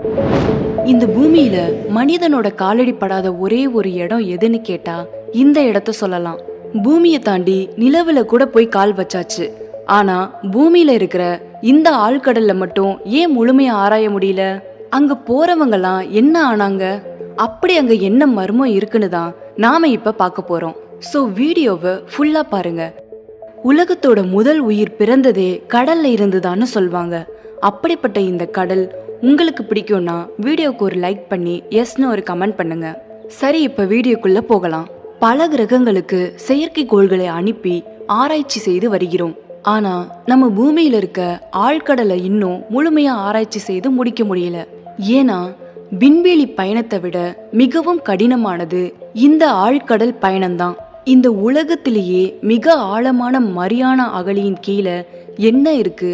இந்த பூமியில மனிதனோட காலடி படாத ஒரே ஒரு இடம் எதுன்னு கேட்டா இந்த இடத்த சொல்லலாம். பூமியை தாண்டி நிலவுல கூட போய் கால் வச்சாச்சு. ஆனா பூமியில இருக்கிற இந்த ஆழ்கடல்ல மட்டும் ஏன் முழுமையா ஆராய முடியல? அங்க போறவங்கலாம் என்ன ஆனாங்க? அப்படி அங்க என்ன மர்மம் இருக்குன்னு தான் நாம இப்ப பார்க்க போறோம். சோ வீடியோவை ஃபுல்லா பாருங்க. உலகத்தோட முதல் உயிர் பிறந்ததே கடல்ல இருந்துதான்னு சொல்வாங்க. அப்படிப்பட்ட இந்த கடல் உங்களுக்கு பிடிக்கும்னா வீடியோவுக்கு ஒரு லைக் பண்ணி எஸ்னு ஒரு கமெண்ட் பண்ணுங்க. சரி இப்போ வீடியோக்குள்ளே போகலாம். பல கிரகங்களுக்கு செயற்கைக்கோள்களை அனுப்பி ஆராய்ச்சி செய்து வருகிறோம். ஆனால் நம்ம பூமியில் இருக்க ஆழ்கடலை இன்னும் முழுமையாக ஆராய்ச்சி செய்து முடிக்க முடியல. ஏன்னா விண்வெளி பயணத்தை விட மிகவும் கடினமானது இந்த ஆழ்கடல் பயணம்தான். இந்த உலகத்திலேயே மிக ஆழமான மரியானா அகழியின் கீழே என்ன இருக்கு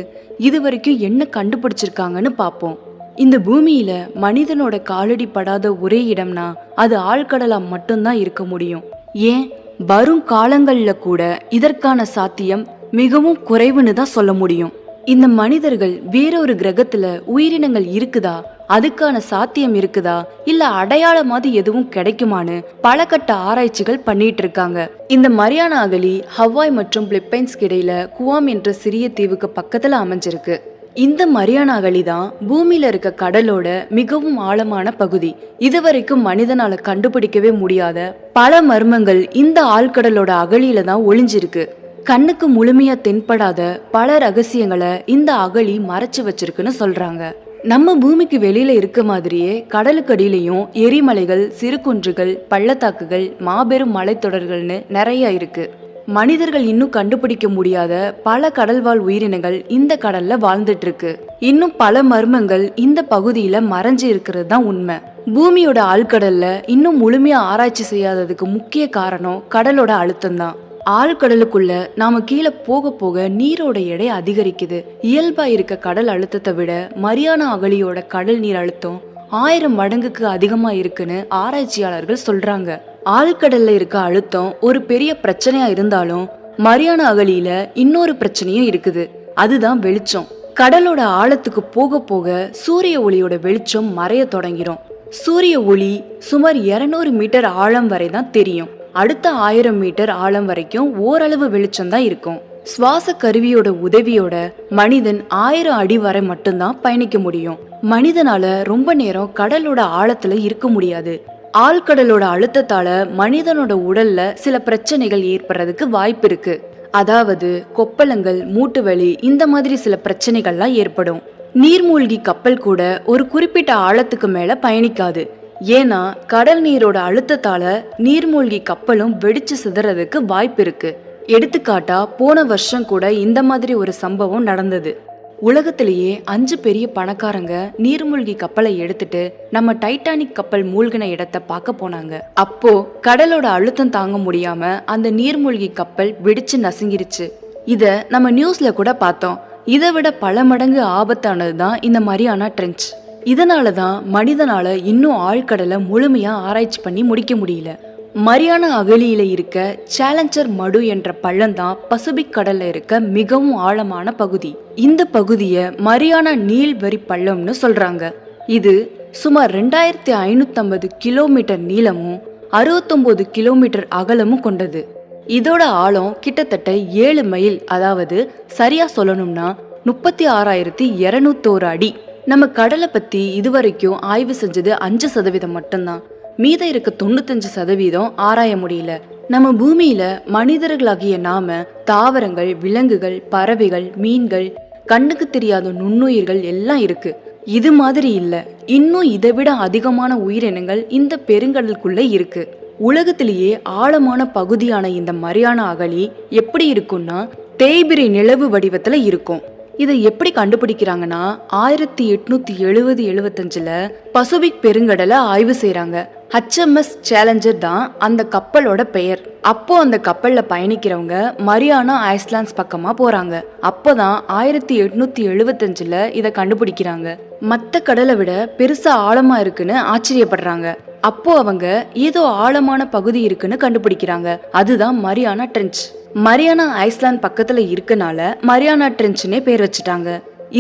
இது வரைக்கும் என்ன கண்டுபிடிச்சிருக்காங்கன்னு பார்ப்போம். இந்த பூமியில மனிதனோட காலடி படாத ஒரே இடம்னா அது ஆழ்கடலா மட்டும்தான் இருக்க முடியும். ஏன்? வரும் காலங்கள்ல கூட இதற்கான சாத்தியம் மிகவும் குறைவுன்னு தான் சொல்ல முடியும். இந்த மனிதர்கள் வேறொரு கிரகத்துல உயிரினங்கள் இருக்குதா? அதுக்கான சாத்தியம் இருக்குதா? இல்ல அடையாளமாவது எதுவும் கிடைக்குமான்னு பல கட்ட ஆராய்ச்சிகள் பண்ணிட்டு இருக்காங்க. இந்த மரியானா அகலி ஹவாய் மற்றும் பிலிப்பைன்ஸ்க்கு இடையில குவாம் என்ற சிறிய தீவுக்கு பக்கத்துல அமைஞ்சிருக்கு. இந்த மரியானா அகழி தான் பூமியில இருக்க கடலோட மிகவும் ஆழமான பகுதி. இதுவரைக்கும் மனிதனால கண்டுபிடிக்கவே முடியாத பல மர்மங்கள் இந்த ஆழ்கடலோட அகழியில தான் ஒளிஞ்சிருக்கு. கண்ணுக்கு முழுமையா தென்படாத பல ரகசியங்களை இந்த அகழி மறைச்சு வச்சிருக்குன்னு சொல்றாங்க. நம்ம பூமிக்கு வெளியில இருக்க மாதிரியே கடலுக்கடியிலையும் எரிமலைகள் சிறு குன்றுகள் பள்ளத்தாக்குகள் மாபெரும் மலைத்தொடர்கள்னு நிறைய இருக்கு. மனிதர்கள் இன்னும் கண்டுபிடிக்க முடியாத பல கடல்வாழ் உயிரினங்கள் இந்த கடல்ல வாழ்ந்துட்டு இருக்கு இன்னும் பல மர்மங்கள் இந்த பகுதியில மறைஞ்சு இருக்கிறது தான் உண்மை. பூமியோட ஆழ்கடல்ல இன்னும் முழுமையா ஆராய்ச்சி செய்யாததுக்கு முக்கிய காரணம் கடலோட அழுத்தம் தான். ஆழ்கடலுக்குள்ள நாம கீழே போக போக நீரோட எடை அதிகரிக்குது. இயல்பா இருக்க கடல் அழுத்தத்தை விட மரியானா அகழியோட கடல் நீர் அழுத்தம் ஆயிரம் மடங்குக்கு அதிகமா இருக்குன்னு ஆராய்ச்சியாளர்கள் சொல்றாங்க. ஆழ்கடல்ல இருக்க அழுத்தம் ஒரு பெரிய பிரச்சனையா இருந்தாலும் மரியானா அகலியில இன்னொரு பிரச்சனையும் இருக்குது. அதுதான் வெளிச்சம். கடலோட ஆழத்துக்கு போக போக சூரிய ஒளியோட வெளிச்சம் மறைய தொடங்கிடும் சூரிய ஒளி சுமார் 200 மீட்டர் ஆழம் வரை தான் தெரியும். அடுத்த ஆயிரம் மீட்டர் ஆழம் வரைக்கும் ஓரளவு வெளிச்சம் தான் இருக்கும். சுவாச கருவியோட உதவியோட மனிதன் ஆயிரம் அடி வரை மட்டும்தான் பயணிக்க முடியும். மனிதனால ரொம்ப நேரம் கடலோட ஆழத்துல இருக்க முடியாது. ஆழ்கடலோட அழுத்தத்தால மனிதனோட உடல்ல சில பிரச்சனைகள் ஏற்படுறதுக்கு வாய்ப்பு இருக்கு. அதாவது கொப்பளங்கள் மூட்டு வலி இந்த மாதிரி சில பிரச்சனைகள்லாம் ஏற்படும். நீர்மூழ்கி கப்பல் கூட ஒரு குறிப்பிட்ட ஆழத்துக்கு மேல பயணிக்காது. ஏன்னா கடல் நீரோட அழுத்தத்தால நீர்மூழ்கி கப்பலும் வெடிச்சு சிதறதுக்கு வாய்ப்பு இருக்கு. எடுத்துக்காட்டா போன வருஷம் கூட இந்த மாதிரி ஒரு சம்பவம் நடந்தது. உலகத்திலேயே அஞ்சு பெரிய பணக்காரங்க நீர்மூழ்கி கப்பலை எடுத்துட்டு நம்ம டைட்டானிக் கப்பல் மூழ்கின இடத்த பார்க்க போனாங்க. அப்போ கடலோட அழுத்தம் தாங்க முடியாம அந்த நீர்மூழ்கி கப்பல் வெடிச்சு நசுங்கிருச்சு. இத நம்ம நியூஸ்ல கூட பார்த்தோம். இதை விட பல மடங்கு ஆபத்தானது தான் இந்த மரியானா ட்ரெஞ்ச். இதனால தான் மனிதனால இன்னும் ஆழ்கடலை முழுமையா ஆராய்ச்சி பண்ணி முடிக்க முடியல. மரியானா அகழியில இருக்க சேலஞ்சர் மடு என்ற பள்ளம் தான் பசிபிக் கடல்ல இருக்க மிகவும் ஆழமான பகுதி. இந்த பகுதியை மரியானா நீள்வரி பள்ளம்னு சொல்றாங்க. இது சுமார் ரெண்டாயிரத்தி ஐநூத்தம்பது கிலோமீட்டர் நீளமும் அறுபத்தொம்போது கிலோமீட்டர் அகலமும் கொண்டது. இதோட ஆழம் கிட்டத்தட்ட ஏழு மைல் அதாவது சரியா சொல்லணும்னா முப்பத்தி ஆறாயிரத்தி இரநூத்தோரு அடி. நம்ம கடலை பற்றி இதுவரைக்கும் ஆய்வு செஞ்சது அஞ்சு சதவீதம் மட்டும்தான். மீதம் இருக்க தொண்ணூத்தஞ்சு சதவீதம் ஆராய முடியல. நம்ம பூமியில மனிதர்களாகிய நாம தாவரங்கள் விலங்குகள் பறவைகள் மீன்கள் கண்ணுக்கு தெரியாத நுண்ணுயிர்கள் எல்லாம் இருக்கு. இது மாதிரி இல்ல. இன்னும் இதை விட அதிகமான உயிரினங்கள் இந்த பெருங்கடலுக்குள்ள இருக்கு. உலகத்திலேயே ஆழமான பகுதியான இந்த மரியானா அகழி எப்படி இருக்கும்னா தேய்பிரி நிலவு வடிவத்துல இருக்கும். இதை எப்படி கண்டுபிடிக்கிறாங்கன்னா ஆயிரத்தி எட்நூத்தி எழுபது எழுபத்தஞ்சுல பசுபிக் பெருங்கடலை ஆய்வு செய்யறாங்க ஹச்எம்எஸ் சேலஞ்சர் தான் அந்த கப்பலோட பெயர். அப்போ அந்த கப்பலில் பயணிக்கிறவங்க மரியானா ஐஸ்லாண்ட்ஸ் பக்கமாக போகிறாங்க அப்போ தான் ஆயிரத்தி எட்நூத்தி எழுபத்தஞ்சில் இதை கண்டுபிடிக்கிறாங்க. மற்ற கடலை விட பெருசா ஆழமா இருக்குன்னு ஆச்சரியப்படுறாங்க. அப்போ அவங்க ஏதோ ஆழமான பகுதி இருக்குன்னு கண்டுபிடிக்கிறாங்க. அதுதான் மரியானா ட்ரெஞ்ச் மரியானா ஐஸ்லாண்ட் பக்கத்துல இருக்கனால மரியானா ட்ரெஞ்ச்னே பேர் வச்சுட்டாங்க.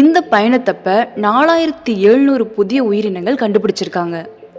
இந்த பயணத்தப்ப நாலாயிரத்தி எழுநூறு புதிய உயிரினங்கள் கண்டுபிடிச்சிருக்காங்க.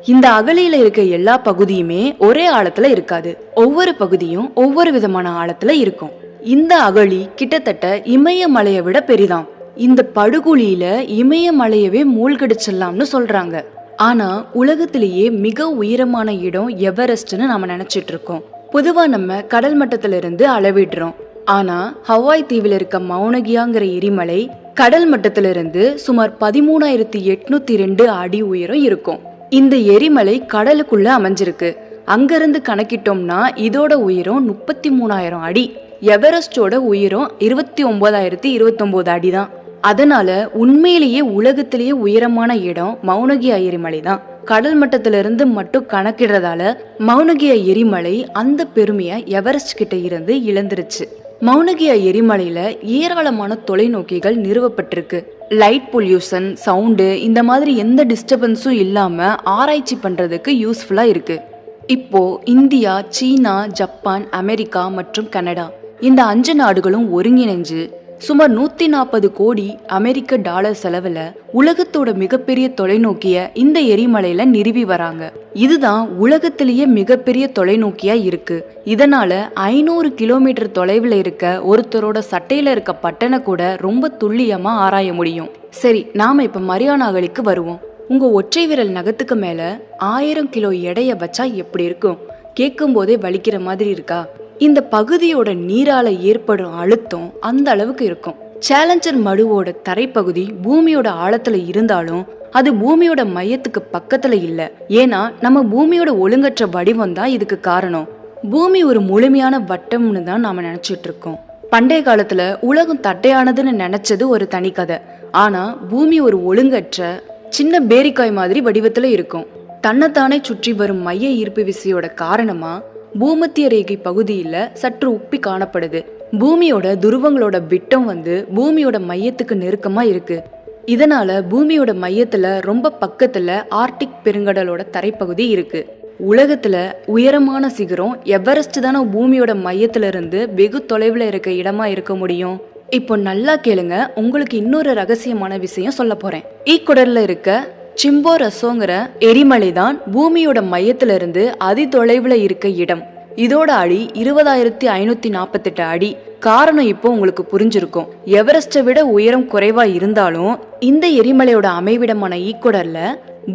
இந்த அகழியில இருக்க எல்லா பகுதியுமே ஒரே ஆழத்துல இருக்காது. ஒவ்வொரு பகுதியும் ஒவ்வொரு விதமான ஆழத்துல இருக்கும். இந்த அகழி கிட்டத்தட்ட இமயமலையை விட பெரிதாம். இந்த படுகுழியில இமயமலையவே மூழ்கடிச்சிடலாம்னு சொல்றாங்க. ஆனா உலகத்திலேயே மிக உயரமான இடம் எவரெஸ்ட்னு நாம நினைச்சிட்டு இருக்கோம். பொதுவா நம்ம கடல் மட்டத்துல இருந்து அளவிடுறோம். ஆனா ஹவாய் தீவில் இருக்க மௌனகியாங்கிற எரிமலை கடல் மட்டத்திலிருந்து சுமார் பதிமூணாயிரத்தி எட்நூத்தி ரெண்டு அடி உயரம் இருக்கும். இந்த எரிமலை கடலுக்குள்ள அமைஞ்சிருக்கு. அங்கிருந்து கணக்கிட்டோம்னா இதோட உயரம் முப்பத்தி மூணாயிரம் அடி. எவரெஸ்டோட உயரம் இருபத்தி ஒன்பதாயிரத்தி இருபத்தொம்போது அடி தான் அதனால உண்மையிலேயே உலகத்திலேயே உயரமான இடம் மௌனகியா எரிமலை தான். கடல் மட்டத்திலிருந்து மட்டும் கணக்கிடுறதால மௌனகியா எரிமலை அந்த பெருமையை எவரெஸ்ட் கிட்ட இருந்து இழந்துருச்சு. மௌனகியா எரிமலையில ஏராளமான தொலைநோக்கிகள் நிறுவப்பட்டிருக்கு. லைட் பொல்யூஷன் சவுண்டு இந்த மாதிரி எந்த டிஸ்டர்பன்ஸும் இல்லாமல் ஆராய்ச்சி பண்ணுறதுக்கு யூஸ்ஃபுல்லாக இருக்குது இப்போது இந்தியா சீனா ஜப்பான் அமெரிக்கா மற்றும் கனடா இந்த அஞ்சு நாடுகளும் ஒருங்கிணைஞ்சு சுமார் நூத்தி நாற்பது கோடி அமெரிக்க டாலர் செலவுல உலகத்தோட மிகப்பெரிய தொலைநோக்கிய இந்த எரிமலையில நிறுவி வராங்க. இதுதான் உலகத்திலேயே மிகப்பெரிய தொலைநோக்கியா இருக்கு. இதனால ஐநூறு கிலோமீட்டர் தொலைவில் இருக்க ஒருத்தரோட சட்டையில இருக்க பட்டனை கூட ரொம்ப துல்லியமா ஆராய முடியும். சரி நாம இப்ப மரியானா அகழிக்கு வருவோம். உங்க ஒற்றை விரல் நகத்துக்கு மேல ஆயிரம் கிலோ எடைய வச்சா எப்படி இருக்கும்? கேட்கும் போதே வலிக்கிற மாதிரி இருக்கா? இந்த பகுதியோட நீரால ஏற்படும் அழுத்தம் அந்த அளவுக்கு இருக்கும். சேலஞ்சர் மடுவோட தரைப்பகுதி பூமியோட ஆழத்துல இருந்தாலும் அது பூமியோட மையத்துக்கு பக்கத்துல இல்ல. ஏன்னா நம்ம பூமியோட ஒழுங்கற்ற வடிவம் தான் இதுக்கு காரணம். பூமி ஒரு முழுமையான வட்டம்னு தான் நாம நினைச்சிட்டு இருக்கோம். பண்டைய காலத்துல உலகம் தட்டையானதுன்னு நினைச்சது ஒரு தனி கதை. ஆனா பூமி ஒரு ஒழுங்கற்ற சின்ன பேரிக்காய் மாதிரி வடிவத்துல இருக்கும். தன்னைத்தானே சுற்றி வரும் மைய ஈர்ப்பு விசையோட காரணமா பூமத்திய ரேகை பகுதியில் சற்று உப்பி காணப்படுது. பூமியோட துருவங்களோட விட்டம் வந்து பூமியோட மையத்துக்கு நெருக்கமாக இருக்கு. இதனால பூமியோட மையத்துல ரொம்ப பக்கத்துல ஆர்டிக் பெருங்கடலோட தரைப்பகுதி இருக்கு. உலகத்துல உயரமான சிகரம் எவரெஸ்ட் தானே பூமியோட மையத்துல இருந்து வெகு தொலைவில் இருக்க இடமா இருக்க முடியும்? இப்போ நல்லா கேளுங்க உங்களுக்கு இன்னொரு ரகசியமான விஷயம் சொல்ல போறேன். ஈக்குடர்ல இருக்க சிம்போ ரசோங்கிற எரிமலை தான் பூமியோட மையத்திலிருந்து அதி தொலைவில் இருக்க இடம். இதோட அடி இருபதாயிரத்தி ஐநூத்தி நாற்பத்தெட்டு அடி. காரணம் இப்போ உங்களுக்கு புரிஞ்சிருக்கும். எவரெஸ்ட்டை விட உயரம் குறைவா இருந்தாலும் இந்த எரிமலையோட அமைவிடமான ஈக்குடர்ல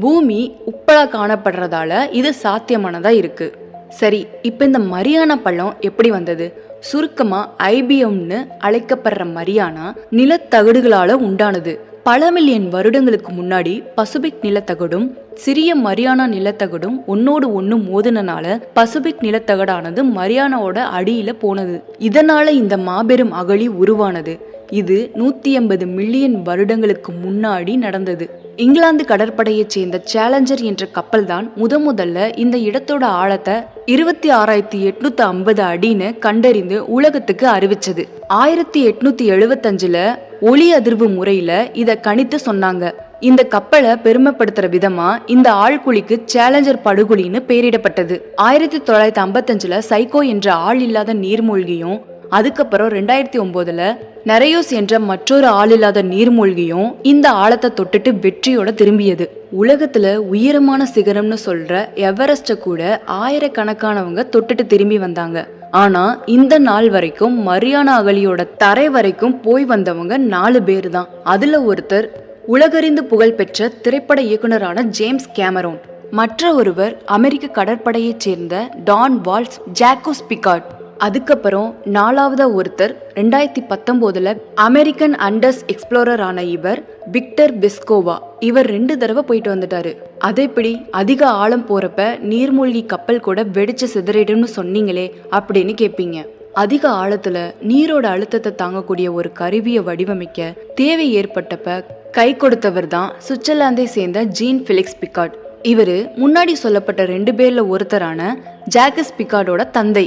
பூமி உப்பலா காணப்படுறதால இது சாத்தியமானதா இருக்கு. சரி இப்போ இந்த மரியானா பள்ளம் எப்படி வந்தது? சுருக்கமா ஐபிஎம்னு அழைக்கப்படுற மரியானா நிலத்தகடுகளால உண்டானது. பல மில்லியன் வருடங்களுக்கு முன்னாடி பசிபிக் நிலத்தகடும் சிறிய மரியானா நிலத்தகடும் ஒன்னோடு ஒன்று மோதினால பசிபிக் நிலத்தகடானது மரியானாவோட அடியில போனது. இதனால இந்த மாபெரும் அகழி உருவானது. இது நூத்தி எண்பது மில்லியன் வருடங்களுக்கு முன்னாடி நடந்தது. இங்கிலாந்து கடற்படையைச் சேர்ந்த சேலஞ்சர் என்ற கப்பல் தான் முத முதல்ல இந்த இடத்தோட ஆழத்தை இருபத்தி ஆறாயிரத்தி எட்நூத்தி ஐம்பது அடின்னு கண்டறிந்து உலகத்துக்கு அறிவிச்சது. ஆயிரத்தி எட்நூத்தி எழுபத்தஞ்சுல ஒளி அதிர்வு முறையில இதை கணித்து சொன்னாங்க. இந்த கப்பலை பெருமைப்படுத்துற விதமா இந்த ஆழ்குழிக்கு சேலஞ்சர் படுகொலின்னு பெயரிடப்பட்டது. ஆயிரத்தி தொள்ளாயிரத்தி ஐம்பத்தஞ்சுல சைக்கோ என்ற ஆள் இல்லாத நீர்மூழ்கியும் அதுக்கப்புறம் ரெண்டாயிரத்தி ஒம்போதில் நரையோஸ் என்ற மற்றொரு ஆள் இல்லாத நீர்மூழ்கியும் இந்த ஆழத்தை தொட்டுட்டு வெற்றியோட திரும்பியது. உலகத்துல உயரமான சிகரம்னு சொல்ற எவரெஸ்ட கூட ஆயிரக்கணக்கானவங்க தொட்டுட்டு திரும்பி வந்தாங்க. ஆனா இந்த நாள் வரைக்கும் மரியானா அகலியோட தரை வரைக்கும் போய் வந்தவங்க நாலு பேர் தான் அதுல ஒருத்தர் உலகறிந்து புகழ்பெற்ற திரைப்பட இயக்குனரான ஜேம்ஸ் கேமரோன். மற்ற ஒருவர் அமெரிக்க கடற்படையைச் சேர்ந்த டான் வால்ஸ் ஜாக்கோஸ் பிகார்ட். அதுக்கப்புறம் நாலாவதா ஒருத்தர் ரெண்டாயிரத்தி பத்தொம்போதில் அமெரிக்கன் அண்டர்ஸ் எக்ஸ்ப்ளோரர் ஆன இவர் விக்டர் பெஸ்கோவா. இவர் ரெண்டு தடவை போயிட்டு வந்துட்டாரு. அதேபடி அதிக ஆழம் போறப்ப நீர்மூழ்கி கப்பல் கூட வெடிச்சு சிதறிடும்னு சொன்னீங்களே அப்படின்னு கேட்பீங்க அதிக ஆழத்துல நீரோட அழுத்தத்தை தாங்கக்கூடிய ஒரு கருவியை வடிவமைக்க தேவை ஏற்பட்டப்ப கை கொடுத்தவர் தான் சுவிட்சர்லாந்தை சேர்ந்த ஜீன் பிலிக்ஸ் பிகாட் இவரு முன்னாடி சொல்லப்பட்ட ரெண்டு பேர்ல ஒருத்தரான ஜாக்கஸ் பிகாடோட தந்தை.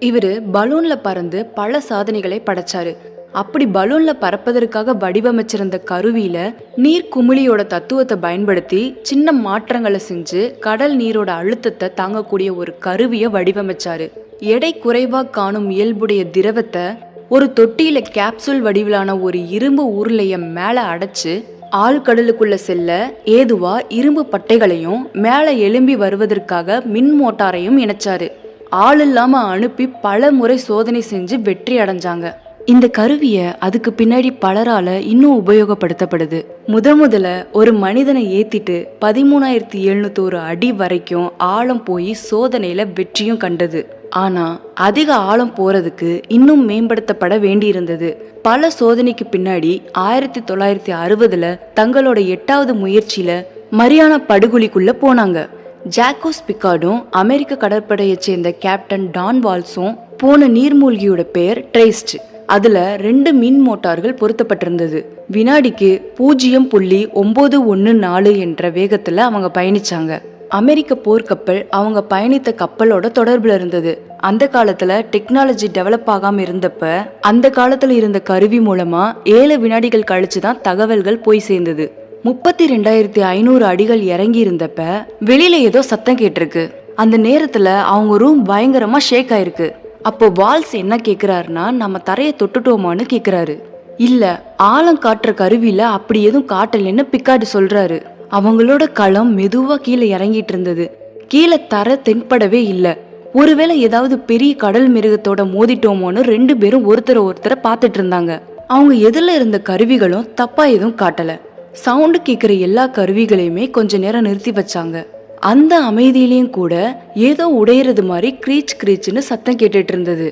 இவர் பலூனில் பறந்து பல சாதனைகளை படைச்சாரு. அப்படி பலூன்ல பறப்பதற்காக வடிவமைச்சிருந்த கருவியில நீர் குமிழியோட தத்துவத்தை பயன்படுத்தி சின்ன மாற்றங்களை செஞ்சு கடல் நீரோட அழுத்தத்தை தாங்கக்கூடிய ஒரு கருவியை வடிவமைச்சாரு. எடை குறைவா காணும் இயல்புடைய திரவத்தை ஒரு தொட்டியில கேப்சூல் வடிவிலான ஒரு இரும்பு உருளைய மேல அடைச்சு ஆழ்கடலுக்குள்ள செல்ல ஏதுவா இரும்பு பட்டைகளையும் மேல எழும்பி வருவதற்காக மின் மோட்டாரையும் இணைச்சாரு. ஆள் இல்லாமல் அனுப்பி பல முறை சோதனை செஞ்சு வெற்றி அடைஞ்சாங்க. இந்த கருவியை அதுக்கு பின்னாடி பலரால இன்னும் உபயோகப்படுத்தப்படுது. முத முதல்ல ஒரு மனிதனை ஏத்திட்டு பதிமூணாயிரத்தி எழுநூத்தோரு அடி வரைக்கும் ஆழம் போய் சோதனையில வெற்றியும் கண்டது. ஆனா அதிக ஆழம் போறதுக்கு இன்னும் மேம்படுத்தப்பட வேண்டியிருந்தது. பல சோதனைக்கு பின்னாடி ஆயிரத்தி தொள்ளாயிரத்தி அறுபதுல தங்களோட எட்டாவது முயற்சியில மரியானா படுகொலிக்குள்ள போனாங்க. ஜாக்கோஸ் பிக்கார்டும் அமெரிக்க கடற்படையைச் சேர்ந்த கேப்டன் டான் வால்ஸும் போன நீர்மூழ்கியோட பெயர் ட்ரேஸ்ட் அதுல ரெண்டு மின் மோட்டார்கள் பொருத்தப்பட்டிருந்தது. வினாடிக்கு பூஜ்ஜியம் புள்ளி ஒன்பது ஒன்று நாலு என்ற வேகத்துல அவங்க பயணிச்சாங்க. அமெரிக்க போர்க்கப்பல் அவங்க பயணித்த கப்பலோட தொடர்புல இருந்தது. அந்த காலத்துல டெக்னாலஜி டெவலப் ஆகாம இருந்தப்ப அந்த காலத்துல இருந்த கருவி மூலமா ஏழு வினாடிகள் கழிச்சு தான் தகவல்கள் போய் சேர்ந்தது. முப்பத்தி ரெண்டாயிரத்தி ஐநூறு அடிகள் இறங்கி இருந்தப்ப வெளியில ஏதோ சத்தம் கேட்டிருக்கு. அந்த நேரத்துல அவங்க ரூம் பயங்கரமா ஷேக் ஆயிருக்கு. அப்போ வால்ஸ் என்ன கேக்குறாருன்னா நம்ம தரையை தொட்டுட்டோமான்னு கேக்குறாரு. இல்ல ஆழம் காட்டுற கருவியில அப்படி எதுவும் காட்டலைன்னு பிக்காடு சொல்றாரு. அவங்களோட களம் மெதுவா கீழே இறங்கிட்டு இருந்தது. கீழே தர தென்படவே இல்ல. ஒருவேளை ஏதாவது பெரிய கடல் மிருகத்தோட மோதிட்டோமோன்னு ரெண்டு பேரும் ஒருத்தரை ஒருத்தரை பார்த்துட்டு இருந்தாங்க. அவங்க எதில் இருந்த கருவிகளும் தப்பா எதுவும் காட்டல. சவுண்டு கேட்குற எல்லா கருவிகளையுமே கொஞ்ச நேரம் நிறுத்தி வச்சாங்க. அந்த அமைதியிலையும் கூட ஏதோ உடையிறது மாதிரி க்ரீச் க்ரீச்னு சத்தம் கேட்டுட்டு இருந்தது.